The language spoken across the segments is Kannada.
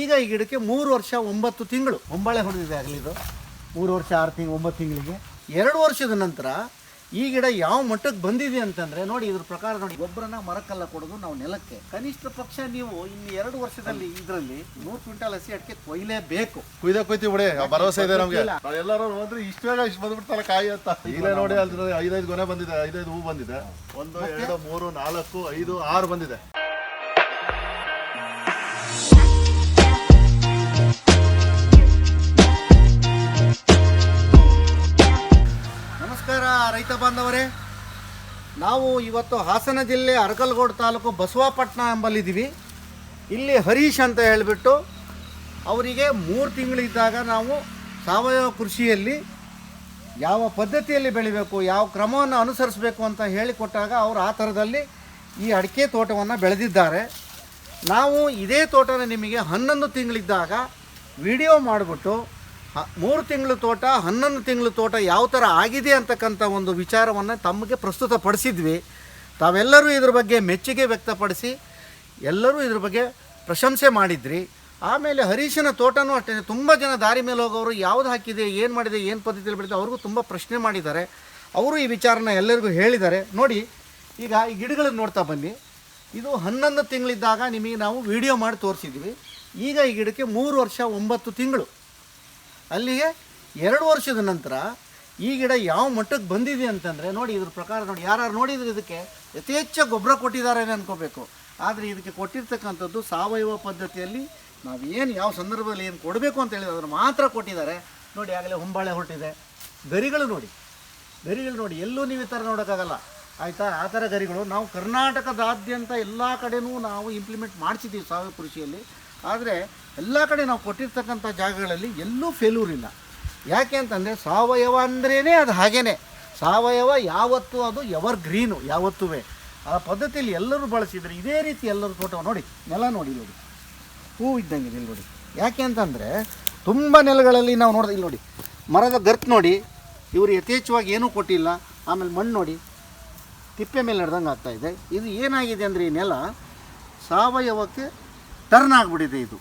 ಈಗ ಈ ಗಿಡಕ್ಕೆ ಮೂರು ವರ್ಷ ಒಂಬತ್ತು ತಿಂಗಳು. ಒಂಬಳೆ ಹೊಡೆದಿದೆ ಆಗಲಿದು ಮೂರು ವರ್ಷ ಆರು ತಿಂಗಳು ಒಂಬತ್ತು ತಿಂಗಳಿಗೆ. ಎರಡು ವರ್ಷದ ನಂತರ ಈ ಗಿಡ ಯಾವ ಮಟ್ಟಕ್ಕೆ ಬಂದಿದೆ ಅಂತಂದ್ರೆ ನೋಡಿ ಇದ್ರ ಪ್ರಕಾರ ನೋಡಿ ಗೊಬ್ಬರನ ಮರಕ್ಕೆಲ್ಲ ಕೊಡೋದು ನಾವು ನೆಲಕ್ಕೆ. ಕನಿಷ್ಠ ಪಕ್ಷ ನೀವು ಇನ್ನು ಎರಡು ವರ್ಷದಲ್ಲಿ ಇದರಲ್ಲಿ ನೂರು ಕ್ವಿಂಟಲ್ ಹಸಿ ಅಡಿಕೆ ಕೊಯ್ಲೇಬೇಕು. ಕುಯ್ದ ಕೊಯ್ತೀವಿ ಬಿಡಿ ಭರವಸೆ ಇದೆ ನಮಗೆ. ಎಲ್ಲರೂ ಹೋದ್ರೆ ಇಷ್ಟು ಬೇಗ ಇಷ್ಟು ಬಂದ್ಬಿಡ್ತಾರೆ ಕಾಯಿ ಅಂತ. ಈಗಲೇ ನೋಡಿ ಅಲ್ಲಿ ಐದೈದು ಗೊನೆ ಬಂದಿದೆ ಐದೈದು ಹೂ ಬಂದಿದೆ. ಒಂದು ಎರಡು ಮೂರು ನಾಲ್ಕು ಐದು ಆರು ಬಂದಿದೆ. ನಮಸ್ಕಾರ, ರೈತ ಬಾಂಧವರೇ. ನಾವು ಇವತ್ತು ಹಾಸನ ಜಿಲ್ಲೆ ಅರಕಲ್ಗೋಡ್ ತಾಲೂಕು ಬಸವಾಪಟ್ಟಣ ಎಂಬಲ್ಲಿದ್ದೀವಿ. ಇಲ್ಲಿ ಹರೀಶ್ ಅಂತ ಹೇಳಿಬಿಟ್ಟು ಅವರಿಗೆ ಮೂರು ತಿಂಗಳಿದ್ದಾಗ ನಾವು ಸಾವಯವ ಕೃಷಿಯಲ್ಲಿ ಯಾವ ಪದ್ಧತಿಯಲ್ಲಿ ಬೆಳಿಬೇಕು, ಯಾವ ಕ್ರಮವನ್ನು ಅನುಸರಿಸಬೇಕು ಅಂತ ಹೇಳಿಕೊಟ್ಟಾಗ ಅವರು ಆ ಥರದಲ್ಲಿ ಈ ಅಡಿಕೆ ತೋಟವನ್ನು ಬೆಳೆದಿದ್ದಾರೆ. ನಾವು ಇದೇ ತೋಟನ ನಿಮಗೆ ಹನ್ನೊಂದು ತಿಂಗಳಿದ್ದಾಗ ವಿಡಿಯೋ ಮಾಡಿಬಿಟ್ಟು ಮೂರು ತಿಂಗಳು ತೋಟ, ಹನ್ನೊಂದು ತಿಂಗಳು ತೋಟ ಯಾವ ಥರ ಆಗಿದೆ ಅಂತಕ್ಕಂಥ ಒಂದು ವಿಚಾರವನ್ನು ತಮಗೆ ಪ್ರಸ್ತುತಪಡಿಸಿದ್ವಿ. ತಾವೆಲ್ಲರೂ ಇದ್ರ ಬಗ್ಗೆ ಮೆಚ್ಚುಗೆ ವ್ಯಕ್ತಪಡಿಸಿ, ಎಲ್ಲರೂ ಇದ್ರ ಬಗ್ಗೆ ಪ್ರಶಂಸೆ ಮಾಡಿದ್ರಿ. ಆಮೇಲೆ ಹರೀಶನ ತೋಟನೂ ಅಷ್ಟೇ ತುಂಬ ಜನ ದಾರಿ ಮೇಲೆ ಹೋಗೋರು ಯಾವ್ದು ಹಾಕಿದೆ, ಏನು ಮಾಡಿದೆ, ಏನು ಪದ್ಧತಿಯಲ್ಲಿ ಬಿಡಿದೆ ಅವ್ರಿಗೂ ತುಂಬ ಪ್ರಶ್ನೆ ಮಾಡಿದ್ದಾರೆ. ಅವರು ಈ ವಿಚಾರನ ಎಲ್ಲರಿಗೂ ಹೇಳಿದ್ದಾರೆ. ನೋಡಿ, ಈಗ ಈ ಗಿಡಗಳನ್ನು ನೋಡ್ತಾ ಬನ್ನಿ. ಇದು ಹನ್ನೊಂದು ತಿಂಗಳಿದ್ದಾಗ ನಿಮಗೆ ನಾವು ವಿಡಿಯೋ ಮಾಡಿ ತೋರಿಸಿದ್ವಿ. ಈಗ ಈ ಗಿಡಕ್ಕೆ ಮೂರು ವರ್ಷ ಒಂಬತ್ತು ತಿಂಗಳು. ಅಲ್ಲಿಗೆ ಎರಡು ವರ್ಷದ ನಂತರ ಈ ಗಿಡ ಯಾವ ಮಟ್ಟಕ್ಕೆ ಬಂದಿದೆ ಅಂತಂದರೆ ನೋಡಿ ಇದ್ರ ಪ್ರಕಾರ ನೋಡಿ ಯಾರು ನೋಡಿದ್ರೆ ಇದಕ್ಕೆ ಯಥೇಚ್ಛ ಗೊಬ್ಬರ ಕೊಟ್ಟಿದ್ದಾರೆ ಅನ್ಕೋಬೇಕು. ಆದರೆ ಇದಕ್ಕೆ ಕೊಟ್ಟಿರ್ತಕ್ಕಂಥದ್ದು ಸಾವಯವ ಪದ್ಧತಿಯಲ್ಲಿ ನಾವೇನು ಯಾವ ಸಂದರ್ಭದಲ್ಲಿ ಏನು ಕೊಡಬೇಕು ಅಂತ ಹೇಳಿದ್ರೆ ಅದನ್ನು ಮಾತ್ರ ಕೊಟ್ಟಿದ್ದಾರೆ. ನೋಡಿ, ಆಗಲೇ ಹೊಂಬಾಳೆ ಹೊರಟಿದೆ. ಗರಿಗಳು ನೋಡಿ ಗರಿಗಳು ನೋಡಿ, ಎಲ್ಲೂ ನೀವು ಈ ಥರ ನೋಡೋಕ್ಕಾಗಲ್ಲ. ಆಯಿತಾ? ಆ ಥರ ಗರಿಗಳು ನಾವು ಕರ್ನಾಟಕದಾದ್ಯಂತ ಎಲ್ಲ ಕಡೆನೂ ನಾವು ಇಂಪ್ಲಿಮೆಂಟ್ ಮಾಡಿಸಿದ್ದೀವಿ ಸಾವಯವ ಕೃಷಿಯಲ್ಲಿ. ಆದರೆ ಎಲ್ಲ ಕಡೆ ನಾವು ಕೊಟ್ಟಿರ್ತಕ್ಕಂಥ ಜಾಗಗಳಲ್ಲಿ ಎಲ್ಲೂ ಫೇಲ್ಯೂರ್ ಇಲ್ಲ. ಯಾಕೆ ಅಂತಂದರೆ ಸಾವಯವ ಅಂದ್ರೇ ಅದು ಹಾಗೇ ಸಾವಯವ ಯಾವತ್ತೂ ಅದು ಎವರ್ ಗ್ರೀನು ಯಾವತ್ತೂ ಆ ಪದ್ಧತಿಯಲ್ಲಿ ಎಲ್ಲರೂ ಬಳಸಿದರೆ ಇದೇ ರೀತಿ ಎಲ್ಲರೂ ತೋಟ ನೋಡಿ, ನೆಲ ನೋಡಿ ನೋಡಿ. ಹೂ ಇದ್ದಂಗೆ ಇಲ್ಲಿ ನೋಡಿ. ಯಾಕೆ ಅಂತಂದರೆ ತುಂಬ ನೆಲಗಳಲ್ಲಿ ನಾವು ನೋಡಿದ್ರೆ ಇಲ್ಲಿ ನೋಡಿ, ಮರದ ಗರ್ತ್ ನೋಡಿ, ಇವರು ಯಥೇಚ್ಛವಾಗಿ ಏನೂ ಕೊಟ್ಟಿಲ್ಲ, ಆಮೇಲೆ ಮಣ್ಣು ನೋಡಿ, ತಿಪ್ಪೆ ಮೇಲೆ ನಡೆದಂಗೆ ಆಗ್ತಾಯಿದೆ ಇದು. ಏನಾಗಿದೆ ಅಂದರೆ ಈ ನೆಲ ಸಾವಯವಕ್ಕೆ ಟರ್ನ್ ಆಗಿಬಿಟ್ಟಿದೆ ಇದು.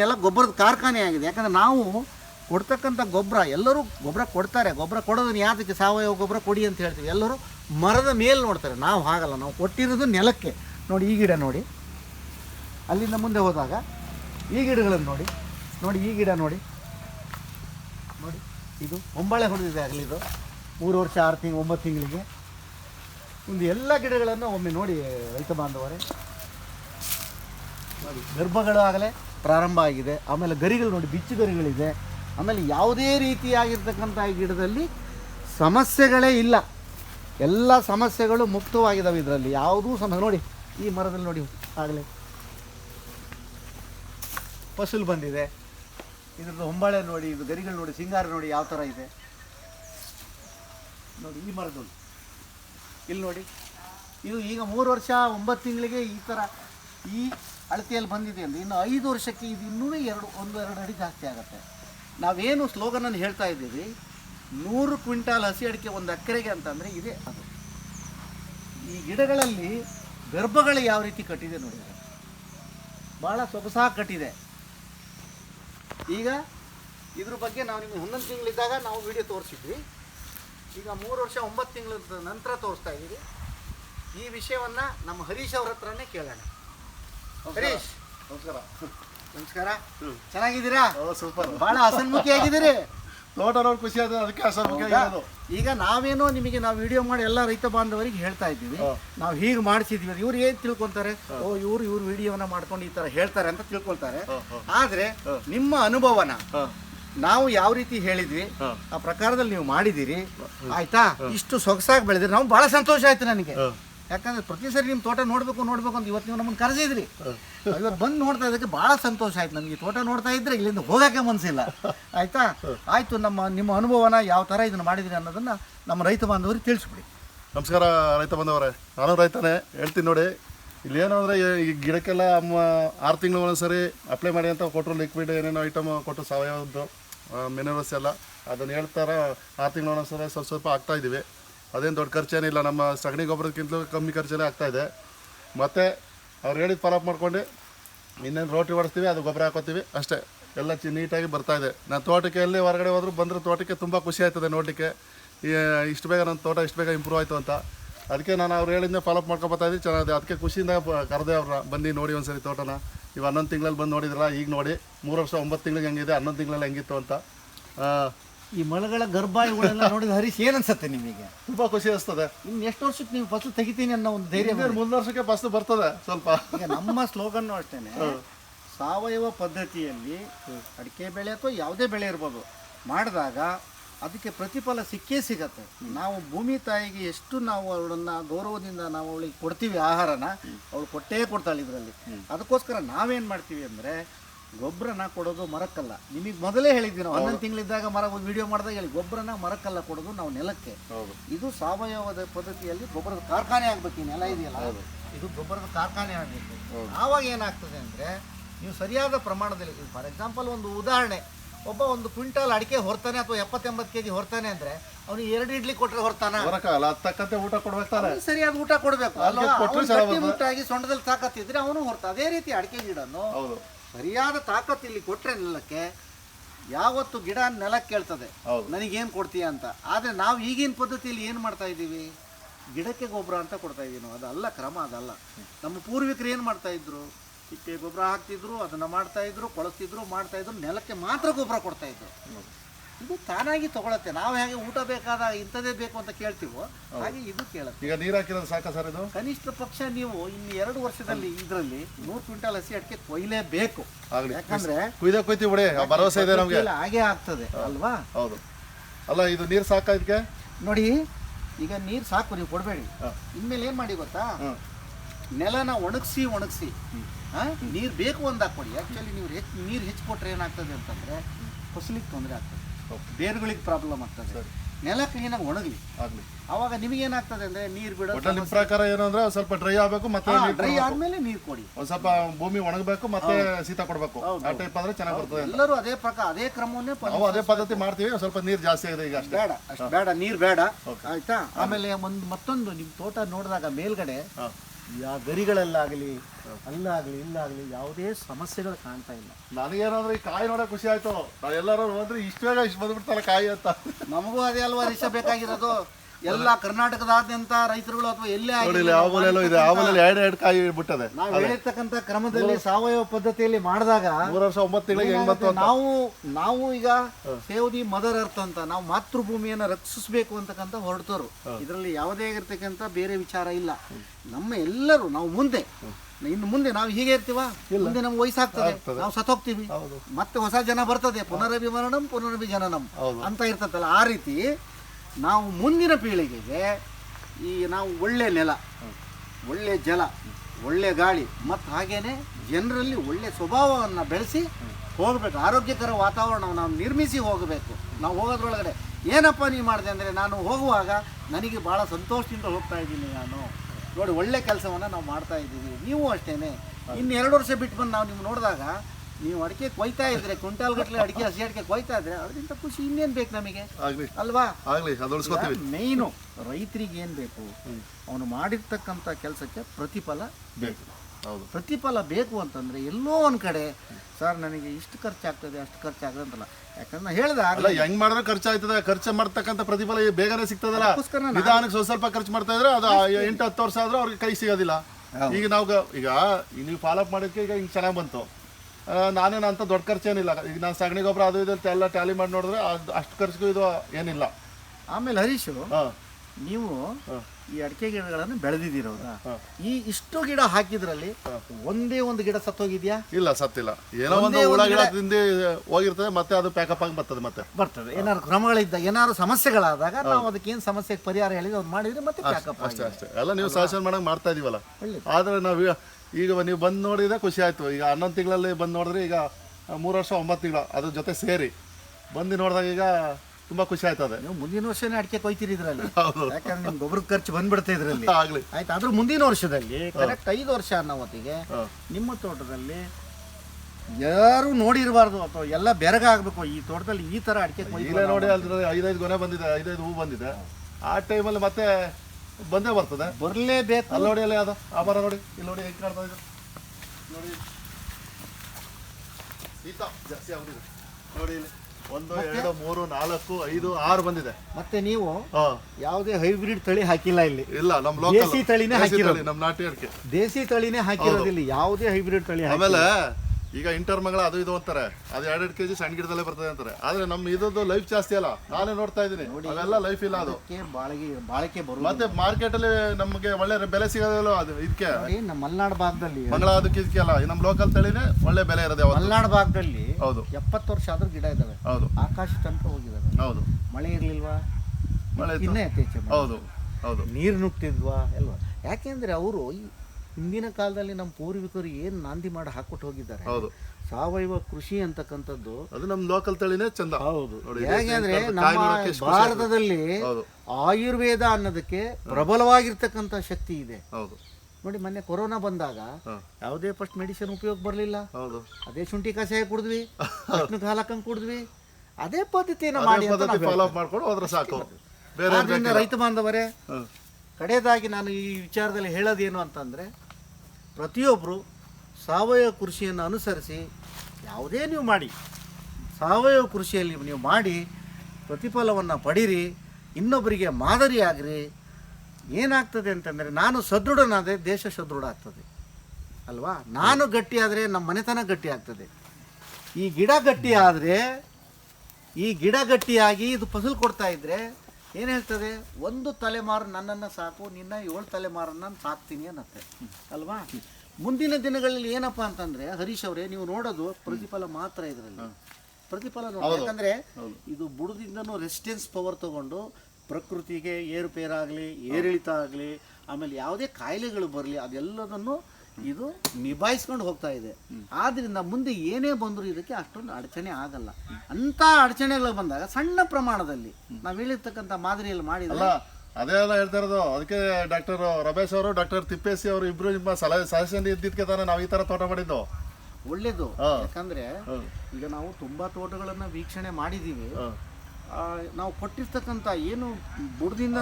ನೆಲ ಗೊಬ್ಬರದ ಕಾರ್ಖಾನೆ ಆಗಿದೆ. ಯಾಕಂದರೆ ನಾವು ಕೊಡ್ತಕ್ಕಂಥ ಗೊಬ್ಬರ, ಎಲ್ಲರೂ ಗೊಬ್ಬರ ಕೊಡ್ತಾರೆ. ಗೊಬ್ಬರ ಕೊಡೋದನ್ನು ಯಾವುದಕ್ಕೆ ಸಾವಯವ ಗೊಬ್ಬರ ಕೊಡಿ ಅಂತ ಹೇಳ್ತೀವಿ. ಎಲ್ಲರೂ ಮರದ ಮೇಲೆ ನೋಡ್ತಾರೆ. ನಾವು ಹಾಗಲ್ಲ. ನಾವು ಕೊಟ್ಟಿರೋದು ನೆಲಕ್ಕೆ. ನೋಡಿ ಈ ಗಿಡ ನೋಡಿ. ಅಲ್ಲಿಂದ ಮುಂದೆ ಹೋದಾಗ ಈ ಗಿಡಗಳನ್ನು ನೋಡಿ. ನೋಡಿ ಈ ಗಿಡ ನೋಡಿ. ನೋಡಿ, ಇದು ಒಂಬಳೆ ಹೊಡೆದಿದೆ ಆಗಲಿದು ಮೂರು ವರ್ಷ, ಆರು ತಿಂಗಳು ಒಂಬತ್ತು ತಿಂಗಳಿಗೆ. ಒಂದು ಎಲ್ಲ ಗಿಡಗಳನ್ನು ಒಮ್ಮೆ ನೋಡಿ ರೈತ ಬಾಂಧವರೇ. ನೋಡಿ, ಗರ್ಭಗಳು ಆಗಲೇ ಪ್ರಾರಂಭ ಆಗಿದೆ. ಆಮೇಲೆ ಗರಿಗಳು ನೋಡಿ, ಬಿಚ್ಚು ಗರಿಗಳಿದೆ. ಆಮೇಲೆ ಯಾವುದೇ ರೀತಿಯಾಗಿರ್ತಕ್ಕಂಥ ಈ ಗಿಡದಲ್ಲಿ ಸಮಸ್ಯೆಗಳೇ ಇಲ್ಲ. ಎಲ್ಲ ಸಮಸ್ಯೆಗಳು ಮುಕ್ತವಾಗಿದ್ದಾವೆ ಇದರಲ್ಲಿ. ಯಾವುದೂ ಸಮಸ್ಯೆ, ನೋಡಿ, ಈ ಮರದಲ್ಲಿ ನೋಡಿ, ಆಗಲೇ. ಫಸಲು ಬಂದಿದೆ. ಇದ್ರದ್ದು ಹೊಂಬಾಳೆ ನೋಡಿ, ಇದು ಗರಿಗಳು ನೋಡಿ, ಸಿಂಗಾರ ನೋಡಿ, ಯಾವ ಥರ ಇದೆ. ನೋಡಿ, ಈ ಮರದಲ್ಲಿ ಇಲ್ಲಿ ನೋಡಿ, ಇದು ಈಗ ಮೂರು ವರ್ಷ, ಒಂಬತ್ತು ತಿಂಗಳಿಗೆ ಈ ಥರ ಈ ಅಳತೆಯಲ್ಲಿ ಬಂದಿದೆ ಅಂದರೆ ಇನ್ನು ಐದು ವರ್ಷಕ್ಕೆ ಇದು ಇನ್ನೂ ಎರಡು, ಒಂದು, ಎರಡು ಅಡಿ ಜಾಸ್ತಿ ಆಗುತ್ತೆ. ನಾವೇನು ಸ್ಲೋಗನನ್ನು ಹೇಳ್ತಾ ಇದ್ದೀವಿ, ನೂರು ಕ್ವಿಂಟಾಲ್ ಹಸಿ ಅಡಿಕೆ ಒಂದು ಎಕರೆಗೆ ಅಂತಂದರೆ ಇದೆ ಅದು. ಈ ಗಿಡಗಳಲ್ಲಿ ಗರ್ಭಗಳು ಯಾವ ರೀತಿ ಕಟ್ಟಿದೆ ನೋಡಿ. ಭಾಳ ಸೊಗಸಾಗಿ ಕಟ್ಟಿದೆ. ಈಗ ಇದ್ರ ಬಗ್ಗೆ ನಾವು ನಿಮಗೆ ಹನ್ನೊಂದು ತಿಂಗಳಿದ್ದಾಗ ನಾವು ವಿಡಿಯೋ ತೋರಿಸಿದ್ವಿ. ಈಗ ಮೂರು ವರ್ಷ, ಒಂಬತ್ತು ತಿಂಗಳ ನಂತರ ತೋರಿಸ್ತಾ ಇದ್ದೀವಿ. ಈ ವಿಷಯವನ್ನು ನಮ್ಮ ಹರೀಶ್ ಅವ್ರ ಹತ್ರನೇ ಕೇಳೋಣ. ಹರೀಶ್. ನಮಸ್ಕಾರ. ನಮಸ್ಕಾರ. ಚೆನ್ನಾಗಿದ್ದೀರಾ? ಸೂಪರ್. ಬಹಳ ಹಸನ್ಮುಖಿ ಆಗಿದ್ದೀರಿ. ತೋಟ ನೋಡಿ ಖುಷಿ ಆದ್ರೆ ಅದಕ್ಕೆ ಈಗ ನಾವೇನೋ ನಿಮಗೆ ನಾವು ವಿಡಿಯೋ ಮಾಡಿ ಎಲ್ಲ ರೈತ ಬಾಂಧವರಿಗೆ ಹೇಳ್ತಾ ಇದ್ದೀವಿ. ನಾವ್ ಹೀಗೆ ಮಾಡಿಸಿದ್ವಿ ಇವ್ರು ಏನ್ ತಿಳ್ಕೊಂತಾರೆ? ಓ ಇವ್ರು ಇವ್ರು ವಿಡಿಯೋನ ಮಾಡ್ಕೊಂಡು ಈ ತರ ಹೇಳ್ತಾರೆ ಅಂತ ತಿಳ್ಕೊಳ್ತಾರೆ. ಆದ್ರೆ ನಿಮ್ಮ ಅನುಭವನ ನಾವು ಯಾವ ರೀತಿ ಹೇಳಿದ್ವಿ. ಆ ಪ್ರಕಾರದಲ್ಲಿ ನೀವು ಮಾಡಿದಿರಿ ಆಯ್ತಾ? ಇಷ್ಟು ಸೊಗಸಾಗಿ ಬೆಳೆದ್ರಿ. ನಾವು ಬಹಳ ಸಂತೋಷ ಆಯ್ತು ನನಗೆ. ಯಾಕಂದ್ರೆ ಪ್ರತಿ ಸರಿ ನಿಮ್ಮ ತೋಟ ನೋಡ್ಬೇಕು ನೋಡ್ಬೇಕು ಅಂತ ಇವತ್ತು ನೀವು ನಮ್ಮನ್ನು ಕರೆಸಿದ್ರಿ ಇವತ್ತು ಬಂದು ನೋಡ್ತಾ ಇದಕ್ಕೆ ಬಹಳ ಸಂತೋಷ ಆಯ್ತು ನಮಗೆ. ತೋಟ ನೋಡ್ತಾ ಇದ್ರೆ ಇಲ್ಲಿಂದ ಹೋಗಕ್ಕೆ ಮನಸ್ಸಿಲ್ಲ ಆಯ್ತಾ? ಆಯ್ತು ನಮ್ಮ ನಿಮ್ಮ ಅನುಭವನ ಯಾವ ಥರ ಇದನ್ನು ಮಾಡಿದ್ರಿ ಅನ್ನೋದನ್ನ ನಮ್ಮ ರೈತ ಬಾಂಧವರಿಗೆ ತಿಳಿಸ್ಬಿಡಿ. ನಮಸ್ಕಾರ ರೈತ ಬಾಂಧವರೇ. ನಾನು ರೈತನೇ ಹೇಳ್ತೀನಿ ನೋಡಿ. ಇಲ್ಲಿ ಏನು ಅಂದರೆ ಈ ಗಿಡಕ್ಕೆಲ್ಲ ಅಮ್ಮ ಆರು ತಿಂಗಳು ಒಂದೊಂದ್ಸರಿ ಅಪ್ಲೈ ಮಾಡಿ ಅಂತ ಕೊಟ್ಟರು ಲಿಕ್ವಿಡ್ ಏನೇನೋ ಐಟಮ್ ಕೊಟ್ಟರು ಸಾವಯವದ್ದು ಮಿನರಲ್ಸ್ ಎಲ್ಲ. ಅದನ್ನು ಹೇಳ್ತಾರೆ ಆರು ತಿಂಗಳು ಒಂದೊಂದ್ಸರಿ ಸ್ವಲ್ಪ ಸ್ವಲ್ಪ ಆಗ್ತಾ ಇದ್ದೀವಿ. ಅದೇನು ದೊಡ್ಡ ಖರ್ಚೇನಿಲ್ಲ, ನಮ್ಮ ಸಗಣಿ ಗೊಬ್ಬರಕ್ಕಿಂತಲೂ ಕಮ್ಮಿ ಖರ್ಚಲ್ಲೇ ಆಗ್ತಾಯಿದೆ ಮತ್ತು ಅವ್ರು ಹೇಳಿದ ಫಾಲೋಅಪ್ ಮಾಡ್ಕೊಂಡು, ಇನ್ನೇನು ರೋಟಿ ಹೊಡಿಸ್ತೀವಿ ಅದು ಗೊಬ್ಬರ ಹಾಕೋತೀವಿ, ಅಷ್ಟೇ. ಎಲ್ಲ ಚಿ ನೀಟಾಗಿ ಬರ್ತಾ ಇದೆ. ನಾನು ತೋಟಕ್ಕೆ ಎಲ್ಲಿ ಹೊರಗಡೆ ಹೋದರೂ ಬಂದರೆ ತೋಟಕ್ಕೆ ತುಂಬ ಖುಷಿ ಆಯ್ತದೆ ನೋಡಲಿಕ್ಕೆ. ಇಷ್ಟು ಬೇಗ ನನ್ನ ತೋಟ ಇಷ್ಟು ಬೇಗ ಇಂಪ್ರೂವ್ ಆಯಿತು ಅಂತ. ಅದಕ್ಕೆ ನಾನು ಅವ್ರು ಹೇಳಿದ್ದೆ ಫಾಲೋಅಪ್ ಮಾಡ್ಕೊ ಬರ್ತಾ ಇದ್ದೀವಿ ಚೆನ್ನಾಗಿದೆ. ಅದಕ್ಕೆ ಖುಷಿಯಿಂದ ಕರೆದೆ ಅವ್ರನ್ನ ಬನ್ನಿ ನೋಡಿ ಒಂದ್ಸರಿ ತೋಟನ. ಇವು ಹನ್ನೊಂದು ತಿಂಗಳಲ್ಲಿ ಬಂದು ನೋಡಿದ್ರಲ್ಲ, ಈಗ ನೋಡಿ. ಮೂರು ವರ್ಷ ಒಂಬತ್ತು ತಿಂಗಳಿಗೆ ಹೆಂಗಿದೆ, ಹನ್ನೊಂದು ತಿಂಗಳಲ್ಲಿ ಹೆಂಗಿತ್ತು ಅಂತ. ಈ ಮಳೆಗಳ ಗರ್ಭ ಇವುಗಳೆಲ್ಲ ನೋಡಿದ ಹರೀಶ್ ಏನ್ ಅನ್ಸತ್ತೆ ನಿಮಗೆ? ತುಂಬಾ ಖುಷಿ ಅನಿಸ್ತದೆ. ಇನ್ನು ಎಷ್ಟು ವರ್ಷಕ್ಕೆ ನೀವು ಫಸಲು ತೆಗಿತೀನಿ ಅನ್ನೋ ಒಂದು ಧೈರ್ಯ ಮುಂದಿನ ವರ್ಷಕ್ಕೆ ಫಸಲು ಬರ್ತದೆ ಸ್ವಲ್ಪ. ಈಗ ನಮ್ಮ ಸ್ಲೋಗನ್ ಅಷ್ಟೇನೆ. ಸಾವಯವ ಪದ್ಧತಿಯಲ್ಲಿ ಅಡಿಕೆ ಬೆಳೆ ಅಥವಾ ಯಾವುದೇ ಬೆಳೆ ಇರ್ಬೋದು ಮಾಡಿದಾಗ ಅದಕ್ಕೆ ಪ್ರತಿಫಲ ಸಿಕ್ಕೇ ಸಿಗತ್ತೆ. ನಾವು ಭೂಮಿ ತಾಯಿಗೆ ಎಷ್ಟು ನಾವು ಅವಳನ್ನ ಗೌರವದಿಂದ ನಾವು ಅವಳಿಗೆ ಕೊಡ್ತೀವಿ ಆಹಾರನ ಅವಳು ಕೊಟ್ಟೇ ಕೊಡ್ತಾಳೆ ಇದರಲ್ಲಿ. ಅದಕ್ಕೋಸ್ಕರ ನಾವೇನು ಮಾಡ್ತೀವಿ ಅಂದರೆ ಗೊಬ್ಬರನ ಕೊಡೋದು ಮರಕ್ಕಲ್ಲ ನಿಮಗೆ ಮೊದಲೇ ಹೇಳಿದ್ವಿ ನಾವು ಹನ್ನೊಂದು ತಿಂಗಳಿದ್ದಾಗ ಮರ ವಿಡಿಯೋ ಮಾಡಿದಾಗ ಹೇಳಿ ಗೊಬ್ಬರನ ಮರಕ್ಕಲ್ಲ ಕೊಡೋದು ನಾವು ನೆಲಕ್ಕೆ. ಇದು ಸಾವಯವದ ಪದ್ಧತಿಯಲ್ಲಿ ಗೊಬ್ಬರದ ಕಾರ್ಖಾನೆ ಆಗ್ಬೇಕು ಈ ನೆಲ ಇದೆಯಲ್ಲ? ಇದು ಗೊಬ್ಬರದ ಕಾರ್ಖಾನೆ ಆಗಬೇಕು. ಆವಾಗ ಏನಾಗ್ತದೆ ಅಂದರೆ ನೀವು ಸರಿಯಾದ ಪ್ರಮಾಣದಲ್ಲಿ ಫಾರ್ ಎಕ್ಸಾಂಪಲ್ ಒಂದು ಉದಾಹರಣೆ ಒಬ್ಬ ಒಂದು ಕ್ವಿಂಟಲ್ ಅಡಿಕೆ ಹೊರ್ತಾನೆ ಅಥವಾ ಎಪ್ಪತ್ತೆಂಬತ್ತು ಕೆ ಜಿ ಹೊರ್ತಾನೆ ಅಂದ್ರೆ ಅವ್ನಿಗೆ ಎರಡು ಇಡ್ಲಿ ಕೊಟ್ಟರೆ ಹೊರ್ತಾನೆ? ತಕ್ಕಂತೆ ಊಟ ಕೊಡ್ಬೇಕು ಸರಿಯಾದ ಊಟ ಕೊಡಬೇಕು. ಊಟ ಆಗಿ ಸೊಂಡದಲ್ಲಿ ತಾಕತ್ತಿದ್ರೆ ಅವನು ಹೊರ್ತ ಅದೇ ರೀತಿ ಅಡಿಕೆ ಗಿಡನು ಸರಿಯಾದ ತಾಕತ್ತು ಇಲ್ಲಿ ಕೊಟ್ಟರೆ ನೆಲಕ್ಕೆ ಯಾವತ್ತು ಗಿಡ ನೆಲಕ್ಕೆ ಕೇಳ್ತದೆ ನನಗೇನು ಕೊಡ್ತೀಯ ಅಂತ. ಆದರೆ ನಾವು ಈಗಿನ ಪದ್ಧತಿಯಲ್ಲಿ ಏನು ಮಾಡ್ತಾ ಇದ್ದೀವಿ? ಗಿಡಕ್ಕೆ ಗೊಬ್ಬರ ಅಂತ ಕೊಡ್ತಾ ಇದ್ದೀವಿ ನಾವು. ಅದಲ್ಲ ಕ್ರಮ ಅದಲ್ಲ. ನಮ್ಮ ಪೂರ್ವಿಕರು ಏನು ಮಾಡ್ತಾ ಇದ್ರು? ತಿಪ್ಪೆ ಗೊಬ್ಬರ ಹಾಕ್ತಿದ್ರು ಅದನ್ನು ಮಾಡ್ತಾ ಇದ್ರು ಕೊಳಸ್ತಿದ್ರು ಮಾಡ್ತಾ ಇದ್ರು ನೆಲಕ್ಕೆ ಮಾತ್ರ ಗೊಬ್ಬರ ಕೊಡ್ತಾ ಇದ್ರು. ಇದು ತಾನಾಗಿ ತಗೊಳತ್ತೆ. ನಾವು ಹೇಗೆ ಊಟ ಬೇಕಾದ ಇಂಥದೇ ಬೇಕು ಅಂತ ಕೇಳ್ತೀವೋ ಹಾಗೆ ಇದು ಕೇಳುತ್ತೆ. ಈಗ ನೀರು ಹಾಕಿರೋದು ಸಾಕ ಸರ್ ಇದು? ಕನಿಷ್ಠ ಪಕ್ಷ ನೀವು ಇನ್ನು ಎರಡು ವರ್ಷದಲ್ಲಿ ಇದರಲ್ಲಿ ನೂರು ಕ್ವಿಂಟಲ್ ಹಸಿ ಅಡಿಕೆ ಕೊಯ್ಲೇಬೇಕು. ಯಾಕಂದ್ರೆ ಕುಯ್ದ ಕುಯ್ತಿ ಬಿಡಿ. ಭರವಸೆ ಇದೆ ನಮಗೆ. ಹಾಗೆ ಆಗ್ತದೆ ಅಲ್ವಾ? ಹೌದು. ಅಲ್ಲ ಇದು ನೀರು ಸಾಕ ಇದಕ್ಕೆ ನೋಡಿ ಈಗ ನೀರು ಸಾಕು ನೀವು ಕೊಡಬೇಡಿ. ಇನ್ಮೇಲೆ ಏನು ಮಾಡಿ ಗೊತ್ತಾ? ನೆಲನ ಒಣಗಿಸಿ ಒಣಗಿಸಿ. ನೀರು ಬೇಕು ಒಂದು ಹಾಕ್ಕೊಡಿ ಆ್ಯಕ್ಚುಲಿ ನೀವು ಹೆಚ್ಚು ನೀರು ಹೆಚ್ಚು ಕೊಟ್ಟರೆ ಏನಾಗ್ತದೆ ಅಂತಂದರೆ ಫಸಲಿಗೆ ತೊಂದರೆ ಆಗ್ತದೆ. ಬೇರುಗಳಿಗೆ ಪ್ರಾಬ್ಲಮ್ ಆಗ್ತದೆ. ನೆಲ ಕ್ಲೀನಾಗಿ ಒಣಗಲಿ. ಆಗ್ಲಿ. ಅವಾಗ ನಿಮಗೇನಾಗ್ತದೆ ಅಂದ್ರೆ ನೀರು ಬಿಡೋದು ನಿಮ್ ಪ್ರಕಾರ ಏನು ಅಂದ್ರೆ ಸ್ವಲ್ಪ ಡ್ರೈ ಆಗಬೇಕು ಮತ್ತೆ ಡ್ರೈ ಆದ್ಮೇಲೆ ನೀರು ಕೊಡಿ. ಒಂದ್ ಸ್ವಲ್ಪ ಭೂಮಿ ಒಣಗಬೇಕು ಮತ್ತೆ ಶೀತ ಕೊಡಬೇಕು. ಆ ಟೈಪ್ ಆದ್ರೆ ಚೆನ್ನಾಗಿ ಬರ್ತದೆ ಎಲ್ಲರೂ ಅದೇ ಪ್ರಕಾರ ಅದೇ ಕ್ರಮವನ್ನೇ ನಾವು ಅದೇ ಪದ್ಧತಿ ಮಾಡ್ತೀವಿ ಸ್ವಲ್ಪ ನೀರು ಜಾಸ್ತಿ ಆಗಿದೆ ಈಗ ಅಷ್ಟೇ. ಬೇಡ ಅಷ್ಟು ಬೇಡ ನೀರು ಬೇಡ. ಆಯ್ತಾ? ಆಮೇಲೆ ಒಂದು ಮತ್ತೊಂದು ನಿಮ್ಮ ತೋಟ ನೋಡಿದಾಗ ಮೇಲ್ಗಡೆ. ಯಾ ಗರಿಗಳಲ್ಲಾಗಲಿ ಅಲ್ಲಾಗಲಿ ಇಲ್ಲಾಗಲಿ ಯಾವುದೇ ಸಮಸ್ಯೆಗಳು ಕಾಣ್ತಾ ಇಲ್ಲ. ನನಗೇನಂದ್ರೆ ಈ ಕಾಯಿ ನೋಡೋ ಖುಷಿ ಆಯ್ತು? ನಾವೆಲ್ಲರೂ ಹೋದ್ರೆ ಇಷ್ಟು ಬೇಗ ಇಷ್ಟು ಬಂದ್ಬಿಡ್ತಾರ ಕಾಯಿ ಅಂತ. ನಮಗೂ ಅದೇ ಅಲ್ವಾ ರಿಷ ಬೇಕಾಗಿರೋದು? ಎಲ್ಲ ಕರ್ನಾಟಕದಾದ್ಯಂತ ರೈತರುಗಳು ಅಥವಾ ಎಲ್ಲೇ ನೋಡಿ ಆಗಿರ್ಲಿ ಇಲ್ಲಿ ಆ ಇದೆ ಆ ಮೂಲೆಯಲ್ಲಿ ಎರಡು ಎರಡು ಕಾಯಿ ಬಿಟ್ಟದೆ. ನಾವು ಹೇಳಿರ್ತಕ್ಕಂಥ ಕ್ರಮದಲ್ಲಿ ಸಾವಯವ ಪದ್ಧತಿಯಲ್ಲಿ ಮಾಡಿದಾಗ ಮೂರು ವರ್ಷ ಒಂಬತ್ತು ತಿಂಗಳಿಗೆ ಹೆಂಗ್ ಬಂತು ಅಂತ. ನಾವು ನಾವು ಈಗ ಸೇವ್ ದಿ ಮದರ್ ಅರ್ಥ ಅಂತ ನಾವು ಮಾತೃಭೂಮಿಯನ್ನು ರಕ್ಷಿಸಬೇಕು ಅಂತಕ್ಕಂಥ ಹೊರಡ್ತವರು ಇದರಲ್ಲಿ ಯಾವುದೇ ಇರ್ತಕ್ಕಂಥ ಬೇರೆ ವಿಚಾರ ಇಲ್ಲ. ನಮ್ಮ ಎಲ್ಲರೂ ನಾವು ಮುಂದೆ ಇನ್ನು ಮುಂದೆ ನಾವು ಹೀಗೆ ಇರ್ತೀವ? ಮುಂದೆ ನಮ್ಗೆ ವಯಸ್ಸಾಗ್ತದೆ. ನಾವು ಸತ್ತೋಗ್ತೀವಿ. ಹೌದು. ಮತ್ತೆ ಹೊಸ ಜನ ಬರ್ತದೆ. ಪುನರಭಿ ಪುನರಭಿಜನನಂ ಪುನರಭಿ ಅಂತ ಇರ್ತದಲ್ಲ. ಆ ರೀತಿ ನಾವು ಮುಂದಿನ ಪೀಳಿಗೆಗೆ ಈ ನಾವು ಒಳ್ಳೆ ನೆಲ ಒಳ್ಳೆ ಜಲ ಒಳ್ಳೆ ಗಾಳಿ ಮತ್ತು ಹಾಗೇನೆ ಜನರಲ್ಲಿ ಒಳ್ಳೆ ಸ್ವಭಾವವನ್ನು ಬೆಳೆಸಿ ಹೋಗಬೇಕು. ಆರೋಗ್ಯಕರ ವಾತಾವರಣವನ್ನು ನಾವು ನಿರ್ಮಿಸಿ ಹೋಗಬೇಕು. ನಾವು ಹೋಗೋದ್ರೊಳಗಡೆ ಏನಪ್ಪ ನೀವು ಮಾಡಿದೆ ಅಂದರೆ ನಾನು ಹೋಗುವಾಗ ನನಗೆ ಭಾಳ ಸಂತೋಷದಿಂದ ಹೋಗ್ತಾ ಇದ್ದೀನಿ ನಾನು. ನೋಡಿ ಒಳ್ಳೆ ಕೆಲಸವನ್ನು ನಾವು ಮಾಡ್ತಾ ಇದ್ದೀವಿ. ನೀವು ಅಷ್ಟೇ ಇನ್ನು ಎರಡು ವರ್ಷ ಬಿಟ್ಟು ಬಂದು ನಾವು ನಿಮ್ಗೆ ನೋಡಿದಾಗ ನೀವು ಅಡಿಕೆ ಕೊಯ್ತಾ ಇದ್ರೆ ಕ್ವಿಂಟಾಲ್ ಗಟ್ಟಲೆ ಅಡಿಕೆ ಹಸಿ ಅಡಿಕೆ ಕೊಯ್ತಾ ಇದ್ರೆ ಅದರಿಂದ ಖುಷಿ ಇನ್ನೇನ್ ಬೇಕು ನಮಗೆ? ಆಗ್ಲಿ. ಅಲ್ವಾ? ಆಗ್ಲಿ ಅದು ಉಳಿಸ್ಕೊತೀವಿ. ಮೇಯ್ನು ರೈತರಿಗೆ ಏನು ಬೇಕು? ಅವನು ಮಾಡಿರ್ತಕ್ಕಂಥ ಕೆಲಸಕ್ಕೆ ಪ್ರತಿಫಲ ಬೇಕು. ಹೌದು. ಪ್ರತಿಫಲ ಬೇಕು ಅಂತಂದ್ರೆ ಎಲ್ಲೋ ಒಂದ್ ಕಡೆ ಸರ್ ನನಗೆ ಇಷ್ಟು ಖರ್ಚಾಗ್ತದೆ ಅಷ್ಟು ಖರ್ಚಾಗ್ತದೆ ಅಂತಲ್ಲ. ಯಾಕಂದ್ರೆ ಹೇಳ್ದೆ ಅಲ್ಲ ಆಗಲೇ ಹೆಂಗ್ ಮಾಡಿದ್ರೆ ಖರ್ಚಾಯ್ತದೆ? ಖರ್ಚು ಮಾಡ್ತಕ್ಕಂಥ ಪ್ರತಿಫಲ ಬೇಗನೆ ಸಿಗ್ತದಲ್ಲ? ಅದಕ್ಕೋಸ್ಕರ ನಾನು- ನಿಧಾನಕ್ಕೆ ಸ್ವಲ್ಪ ಸ್ವಲ್ಪ ಖರ್ಚು ಮಾಡ್ತಾ ಇದ್ರೆ ಅದು ಎಂಟು ಹತ್ತು ವರ್ಷ ಆದ್ರೂ ಅವ್ರಿಗೆ ಕೈ ಸಿಗೋದಿಲ್ಲ. ಈಗ ನಾವು ಈಗ ನೀವು ಫಾಲೋಅಪ್ ಮಾಡೋದಕ್ಕೆ ಈಗ ಹಿಂಗೆ ಚೆನ್ನಾಗಿ ಬಂತು. ನಾನೇನು ಅಂತ ದೊಡ್ಡ ಖರ್ಚು ಏನಿಲ್ಲ ಈಗ ನಾನು ಸಗಣಿ ಗೊಬ್ಬರ ಅದು ಇದು ಅಂತ ಎಲ್ಲ ಟ್ಯಾಲಿ ಮಾಡಿ ನೋಡಿದ್ರೆ ಅದು ಅಷ್ಟು ಖರ್ಚಿಗೂ ಇದು ಏನಿಲ್ಲ. ಆಮೇಲೆ ಹರೀಶು ಹಾಂ. ನೀವು ಈ ಅಡಿಕೆ ಗಿಡಗಳನ್ನು ಬೆಳೆದಿದ್ದೀರೌದಾ? ಹಾಂ. ಈ ಇಷ್ಟು ಗಿಡ ಹಾಕಿದ್ರಲ್ಲಿ ಒಂದೇ ಒಂದು ಗಿಡ ಸತ್ತೋಗಿದ್ಯಾ? ಇಲ್ಲ ಸತ್ತಿಲ್ಲ. ಏನೋ ಒಂದು ಹುಳ ಗಿಡ ತಿಂದು ಹೋಗಿರ್ತದೆ ಮತ್ತೆ ಅದು ಪ್ಯಾಕಪ್ ಆಗಿ ಬರ್ತದೆ ಮತ್ತೆ. ಬರ್ತದೆ. ಏನಾದ್ರು ಕ್ರಮಗಳಿದ್ದ ಏನಾದ್ರು ಸಮಸ್ಯೆಗಳಾದಾಗ ನಾವು ಅದಕ್ಕೆ ಏನು ಸಮಸ್ಯೆಗೆ ಪರಿಹಾರ ಹೇಳಿದ್ರೆ ಅವ್ರು ಮಾಡಿದ್ರೆ ಮತ್ತೆ ಪ್ಯಾಕಪ್ ಅಷ್ಟೇ ಅಷ್ಟೇ. ಎಲ್ಲ ನೀವು ಸಜೆಷನ್ ಮಾಡಂಗೆ ಮಾಡ್ತಾ ಇದೀವಲ್ಲ. ಆದರೆ ನಾವು ಈಗ- ನೀವು ಬಂದು ನೋಡಿದ್ರೆ ಖುಷಿ ಆಯಿತು. ಈಗ ಹನ್ನೊಂದು ತಿಂಗಳಲ್ಲಿ ಬಂದು ನೋಡಿದ್ರೆ ಈಗ ಮೂರು ವರ್ಷ ಒಂಬತ್ತು ತಿಂಗಳು ಅದ್ರ ಜೊತೆ ಸೇರಿ. ಬಂದು ನೋಡಿದಾಗ ಈಗ ತುಂಬ ಖುಷಿ ಆಯ್ತದೆ ನೀವು ಮುಂದಿನ ವರ್ಷನೇ ಅಡಿಕೆ ಕೊಯ್ತೀರಿ ಇದರಲ್ಲಿ. ಯಾಕಂದ್ರೆ ನಿಮ್ಗೆ ಗೊಬ್ಬರದ ಖರ್ಚು ಬಂದ್ಬಿಡುತ್ತೆ ಇದರಲ್ಲಿ. ಆಗಲಿ. ಆಯ್ತು? ಆದ್ರೂ ಮುಂದಿನ ವರ್ಷದಲ್ಲಿ ಕರೆಕ್ಟ್ ಐದು ವರ್ಷ ಅನ್ನೋ ಹೊತ್ತಿಗೆ ನಿಮ್ಮ ತೋಟದಲ್ಲಿ ಯಾರು ನೋಡಿರಬಾರ್ದು ಅಥವಾ ಎಲ್ಲ ಬೆರಗಾಗಬೇಕು ಈ ತೋಟದಲ್ಲಿ ಈ ತರ ಅಡಿಕೆ ಕೊಯ್ದು ನೋಡಿ ಐದೈದು ಗೊನೆ ಬಂದಿದೆ ಐದೈದು ಹೂ ಬಂದಿದೆ. ಆ ಟೈಮಲ್ಲಿ ಮತ್ತೆ ಬಂದೇ ಬರ್ತದೆ. ಬರಲೇಬೇಕು. ಅಲ್ಲಿ ನೋಡಿ ಅಲ್ಲಿ ಅದು ಆ ಮರ ನೋಡಿ. ಇಲ್ಲಿ ನೋಡಿ ಹೆಂಗೆ ಕಾಣ್ತಾ ಇದೆ. ನೋಡಿ. ಶೀತ ಜಾಸ್ತಿ ಆಗುದಿದೆ ನೋಡಿ ಇಲ್ಲಿ. ಒಂದು ಎರಡು ಮೂರು ನಾಲ್ಕು ಐದು ಆರು ಬಂದಿದೆ. ಮತ್ತೆ ನೀವು ಯಾವುದೇ ಹೈಬ್ರಿಡ್ ತಳಿ ಹಾಕಿಲ್ಲ ಇಲ್ಲಿ. ಇಲ್ಲ ನಮ್ಮ ಲೋಕಲ್ ದೇಸಿ ತಳಿನೇ ಹಾಕಿರೋದು. ನಮ್ ನಾಟಿ ಅಡಿಕೆ ದೇಸಿ ತಳಿನೇ ಹಾಕಿರೋದಿಲ್ಲ. ಯಾವುದೇ ಹೈಬ್ರಿಡ್ ತಳಿ. ಆಮೇಲೆ ಈಗ ಇಂಟರ್ ಮಗಳ ಅದು ಇದು ಅಂತಾರೆ. ಅದು ಎರಡೆರಡು ಕೆಜಿ ಸಣ್ಣ ಗಿಡದಲ್ಲೇ ಬರ್ತದೆ ಅಂತಾರೆ. ಆದ್ರೆ ನಮ್ ಇದೊಂದು ಲೈಫ್ ಜಾಸ್ತಿ ಅಲ್ಲ. ನಾನೇ ನೋಡ್ತಾ ಇದ್ದೀನಿ. ಅವೆಲ್ಲ ಲೈಫ್ ಇಲ್ಲ ಅದು. ಬಾಳಿಗೆ ಬಾಳಿಕೆ ಬರುವುದು ಮತ್ತೆ ಮಾರ್ಕೆಟ್ ಅಲ್ಲಿ ನಮ್ಗೆ ಒಳ್ಳೆ ಬೆಲೆ ಸಿಗೋದಿಲ್ಲ ಅದು ಇದಕ್ಕೆ. ನಮ್ಮ ಮಲೆನಾಡು ಭಾಗದಲ್ಲಿ ಮಂಗಳ ಅದಕ್ಕೆ ಇದಕ್ಕೆ ಅಲ್ಲ. ನಮ್ಮ ನಮ್ ಲೋಕಲ್ ತಳಿನೇ ಒಳ್ಳೆ ಬೆಲೆ ಇರೋದು ಮಲ್ನಾಡು ಭಾಗದಲ್ಲಿ ಹೌದು. ಎಪ್ಪತ್ತು ವರ್ಷ ಆದ್ರೂ ಗಿಡ ಇದಾವೆ. ಹೌದು. ಆಕಾಶ ತನಕ ಹೋಗಿದಾವೆ. ಹೌದು. ಮಳೆ ಇರ್ಲಿಲ್ವಾ? ಮಳೆ. ಇನ್ನೇ ಯಥೇಚ್ಛ ಹೌದು ಹೌದು. ನೀರು ನುಗ್ತಿದ್ವಾ? ಅಲ್ವಾ ಯಾಕೆಂದ್ರೆ ಅವರು ಹಿಂದಿನ ಕಾಲದಲ್ಲಿ ನಮ್ಮ ಪೂರ್ವಿಕರು ಏನು ನಾಂದಿ ಮಾಡಿ ಹಾಕ್ಬಿಟ್ಟು ಹೋಗಿದ್ದಾರೆ? ಹೌದು. ಸಾವಯವ ಕೃಷಿ ಅಂತಕ್ಕಂಥದ್ದು. ಅದು ನಮ್ಮ ಲೋಕಲ್ ತಳಿನೇ ಚಂದ. ಹೌದು. ಯಾಕೆಂದ್ರೆ ನಮ್ಮ ಭಾರತದಲ್ಲಿ ಆಯುರ್ವೇದ ಅನ್ನೋದಕ್ಕೆ ಪ್ರಬಲವಾಗಿರ್ತಕ್ಕಂಥ ಶಕ್ತಿ ಇದೆ. ಹೌದು. ನೋಡಿ ಮೊನ್ನೆ ಕೊರೋನಾ ಬಂದಾಗ ಯಾವುದೇ ಫಸ್ಟ್ ಮೆಡಿಸಿನ್ ಉಪಯೋಗ ಬರಲಿಲ್ಲ. ಹೌದು. ಅದೇ ಶುಂಠಿ ಕಷಾಯ ಕುಡಿದ್ವಿ ಹಾಲಕ್ಕಂಗೆ ಕುಡಿದ್ವಿ. ಅದೇ ಪದ್ಧತಿಯನ್ನು ಮಾಡಿ ಮಾಡ್ಕೊಂಡು ಸಾಕು. ರೈತ ಬಾಂಧವರೇ. ಕಡೆಯದಾಗಿ ನಾನು ಈ ವಿಚಾರದಲ್ಲಿ ಹೇಳೋದೇನು ಅಂತಂದರೆ ಪ್ರತಿಯೊಬ್ಬರು ಸಾವಯವ ಕೃಷಿಯನ್ನು ಅನುಸರಿಸಿ ಯಾವುದೇ ನೀವು ಮಾಡಿ, ಸಾವಯವ ಕೃಷಿಯಲ್ಲಿ ನೀವು ಮಾಡಿ ಪ್ರತಿಫಲವನ್ನು ಪಡೀರಿ, ಇನ್ನೊಬ್ಬರಿಗೆ ಮಾದರಿಯಾಗಿರಿ. ಏನಾಗ್ತದೆ ಅಂತಂದರೆ ನಾನು ಸದೃಢನಾದರೆ ದೇಶ ಸದೃಢ ಆಗ್ತದೆ. ಅಲ್ವಾ? ನಾನು ಗಟ್ಟಿಯಾದರೆ ನಮ್ಮ ಮನೆತನ ಗಟ್ಟಿ ಆಗ್ತದೆ ಈ ಗಿಡ ಗಟ್ಟಿ ಆದರೆ ಈ ಗಿಡ ಗಟ್ಟಿಯಾಗಿ ಇದು ಫಸಲು ಕೊಡ್ತಾ ಇದ್ರೆ ಏನು ಹೇಳ್ತದೆ? ಒಂದು ತಲೆಮಾರು ನನ್ನನ್ನು ಸಾಕು ನಿನ್ನ ಏಳು ತಲೆಮಾರನ್ನ ಸಾಕ್ತೀನಿ ಅನ್ನತ್ತೆ. ಅಲ್ವಾ? ಮುಂದಿನ ದಿನಗಳಲ್ಲಿ ಏನಪ್ಪ ಅಂತಂದ್ರೆ ಹರೀಶ್ ಅವರೇ ನೀವು ನೋಡೋದು ಪ್ರತಿಫಲ ಮಾತ್ರ ಇದರಲ್ಲಿ. ಪ್ರತಿಫಲ ನೋಡಿ ಯಾಕಂದ್ರೆ ಇದು ಬುಡದಿಂದನೂ ರೆಸಿಸ್ಟೆನ್ಸ್ ಪವರ್ ತಗೊಂಡು ಪ್ರಕೃತಿಗೆ ಏರುಪೇರಾಗಲಿ ಏರಿಳಿತ ಆಗಲಿ ಆಮೇಲೆ ಯಾವುದೇ ಕಾಯಿಲೆಗಳು ಬರಲಿ ಅದೆಲ್ಲದನ್ನು ಇದು ನಿಭಾಯಿಸ್ಕೊಂಡು ಹೋಗ್ತಾ ಇದೆ. ಆದ್ರಿಂದ ಮುಂದೆ ಏನೇ ಬಂದರೂ ಇದಕ್ಕೆ ಅಷ್ಟೊಂದು ಅಡಚಣೆ ಆಗಲ್ಲ. ಅಂತ ಅಡಚಣೆಗಳು ಬಂದಾಗ ಸಣ್ಣ ಪ್ರಮಾಣದಲ್ಲಿ ನಾವು ಹೇಳಿರ್ತಕ್ಕಂಥ ಮಾದರಿಯಲ್ಲಿ ಮಾಡಿದ್ರೆ ಅದೇ ಎಲ್ಲ ಹೇಳ್ತಾ ಇರೋದು. ಅದಕ್ಕೆ ಡಾಕ್ಟರ್ ರಮೇಶ್ ಅವರು ಡಾಕ್ಟರ್ ತಿಪ್ಪೇಸಿ ಅವರು ಇಬ್ರು ನಿಮ್ಮ ಸಲಹೆ ಸಜೆಷನ್ ಇದ್ದಿದ್ಕೆ ತಾನೇ ನಾವು ಈ ತರ ತೋಟ ಮಾಡಿದ್ದು. ಒಳ್ಳೇದು. ಯಾಕಂದ್ರೆ ಈಗ ನಾವು ತುಂಬಾ ತೋಟಗಳನ್ನ ವೀಕ್ಷಣೆ ಮಾಡಿದೀವಿ. ನಾವು ಕೊಟ್ಟಿರ್ತಕ್ಕಂಥ ಏನು ಬುಡದಿಂದ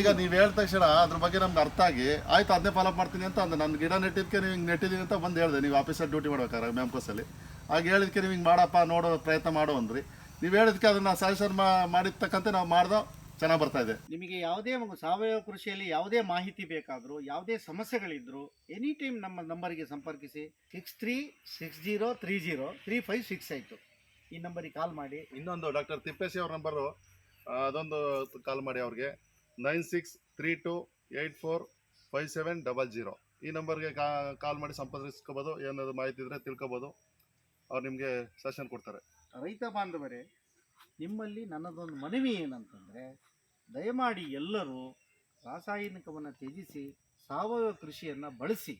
ಈಗ ನೀವು ಹೇಳಿದ ತಕ್ಷಣ ಅದ್ರ ಬಗ್ಗೆ ನಮ್ಗೆ ಅರ್ಥ ಆಗಿ ಆಯ್ತು ಅದನ್ನೇ ಫಾಲೋ ಮಾಡ್ತೀನಿ ಅಂತ ಅಂದ. ನನ್ನ ಗಿಡ ನೆಟ್ಟಿದ್ಕೆ ನೀವು ಹಿಂಗೆ ನೆಟ್ಟಿದ್ದೀನಿ ಅಂತ ಬಂದು ಹೇಳಿದೆ. ನೀವು ಆಫೀಸಲ್ಲಿ ಡ್ಯೂಟಿ ಮಾಡ್ಬೇಕಾದ್ರೆ ಮ್ಯಾಂಕೋಸಲ್ಲಿ ಆಗ ಹೇಳಿದ್ಕೆ ನೀವು ಹಿಂಗೆ ಮಾಡಪ್ಪ ನೋಡೋ ಪ್ರಯತ್ನ ಮಾಡು ಅಂದ್ರಿ. ನೀವು ಹೇಳಿದ್ಕೆ ಅದನ್ನ ಸಜೆಷನ್ ಮಾಡಿರ್ತಕ್ಕಂತೆ ನಾವು ಮಾಡ್ದೋ ಚೆನ್ನಾಗಿ ಬರ್ತಾ ಇದೆ. ನಿಮಗೆ ಯಾವುದೇ ಸಾವಯವ ಕೃಷಿಯಲ್ಲಿ ಯಾವುದೇ ಮಾಹಿತಿ ಬೇಕಾದರೂ ಯಾವುದೇ ಸಮಸ್ಯೆಗಳಿದ್ರು ಎನಿ ಟೈಮ್ ನಮ್ಮ ನಂಬರಿಗೆ ಸಂಪರ್ಕಿಸಿ six three six zero three zero three five six ಆಯಿತು ಈ ನಂಬರಿಗೆ ಕಾಲ್ ಮಾಡಿ. ಇನ್ನೊಂದು ಡಾಕ್ಟರ್ ತಿಪ್ಪೇಸಿ ಅವ್ರ ನಂಬರು ಅದೊಂದು ಕಾಲ್ ಮಾಡಿ ಅವ್ರಿಗೆ. Nine six three two eight four five seven double zero. ಈ ನಂಬರ್ಗೆ ಕಾಲ್ ಮಾಡಿ ಸಂಪರ್ಕಿಸ್ಕೋಬೋದು. ಏನಾದ್ರು ಮಾಹಿತಿ ಇದ್ದರೆ ತಿಳ್ಕೊಬೋದು. ಅವ್ರು ನಿಮಗೆ ಸೆಷನ್ ಕೊಡ್ತಾರೆ. ರೈತ ಬಾಂಧವರೇ ನಿಮ್ಮಲ್ಲಿ ನನ್ನದೊಂದು ಮನವಿ ಏನಂತಂದರೆ ದಯಮಾಡಿ ಎಲ್ಲರೂ ರಾಸಾಯನಿಕವನ್ನು ತ್ಯಜಿಸಿ ಸಾವಯವ ಕೃಷಿಯನ್ನು ಬಳಸಿ.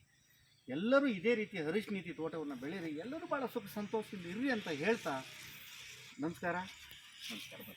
ಎಲ್ಲರೂ ಇದೇ ರೀತಿ ಹರೀಶ್ ನೀತಿ ತೋಟವನ್ನು ಬೆಳೀರಿ ಎಲ್ಲರೂ ಭಾಳ ಸುಖ ಸಂತೋಷದಿಂದ ಇರ್ರಿ ಅಂತ ಹೇಳ್ತಾ ನಮಸ್ಕಾರ. ನಮಸ್ಕಾರ